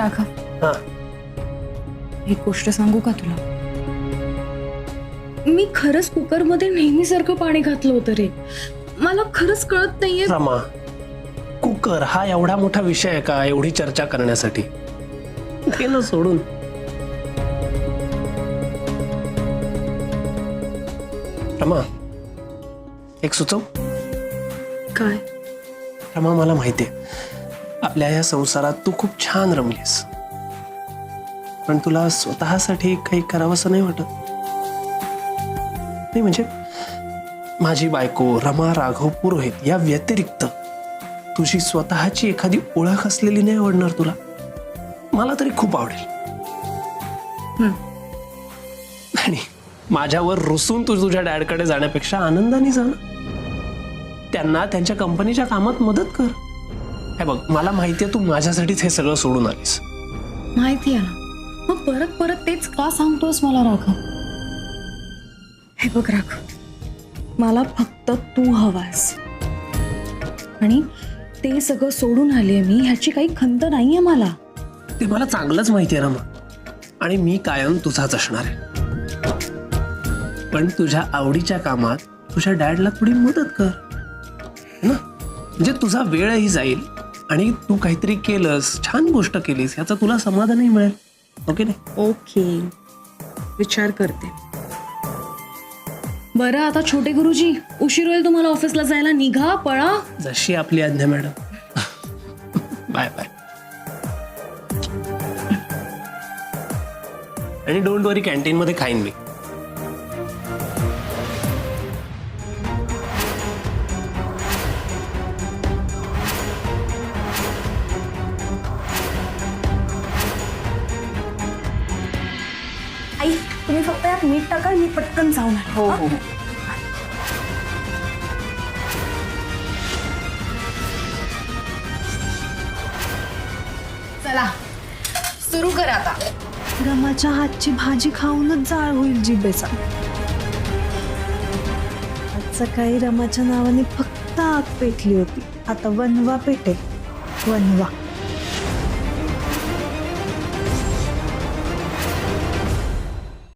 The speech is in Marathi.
राघव. हा. एक गोष्ट सांगू का तुला? मी खरंच कुकरमध्ये नेहमीसारखं पाणी घातलं होतं रे. मला खरंच कळत नाहीये. रमा कुकर हा एवढा मोठा विषय आहे का एवढी चर्चा करण्यासाठी? ते ना सोडून. रमा एक सुचव. काय? रमा मला माहितीये आपल्या या संसारात तू खूप छान रमलीस. पण तुला स्वतःसाठी काही करावंसं नाही वाटत? नाही म्हणजे माझी बायको रमा राघव पुरोहित या व्यतिरिक्त तुझी स्वतःची एखादी ओळख असलेली नाही आवडणार तुला? मला तरी खूप आवडेल. आणि माझ्यावर रुसून तू तुझ्या डॅडकडे जाण्यापेक्षा आनंदाने जा ना. त्यांना त्यांच्या कंपनीच्या कामात मदत कर. हे बघ मला माहितीये तू माझ्यासाठीच हे सगळं सोडून आलीस. माहिती आहे ना. मग परत परत तेच का सांगतोस मला राघव? हे बघ राघव. मला फक्त तू हवास. आणि ते सगळं सोडून आले मी ह्याची काही खंत नाहीये मला. ते मला चांगलंच माहिती आहे रमा आणि मी कायम तुझाच असणार आहे. पण तुझ्या आवडीच्या कामात तुझ्या डॅडला थोडी मदत कर. ना? म्हणजे तुझा वेळही जाईल. आणि तू काहीतरी केलंस छान गोष्ट केलीस याचा तुला समाधानही मिळेल. ओके नाही ओके. विचार करते. बरं आता छोटे गुरुजी उशीर होईल तुम्हाला ऑफिसला जायला. निघा पळा. जशी आपली आज्ञा मॅडम. Bye bye. आणि डोंट वरी कॅन्टीन मध्ये खाईन मी. आई तुम्ही फक्त यात मीठ टाका मी पटकन जाऊन हो हो? चला सुरू कर आता. रमाच्या हातची भाजी खाऊनच जाळ होईल जिभेचा. आज सकाळी रमाच्या नावाने फक्त आग पेटली होती. आता वनवा पेटेल. वनवा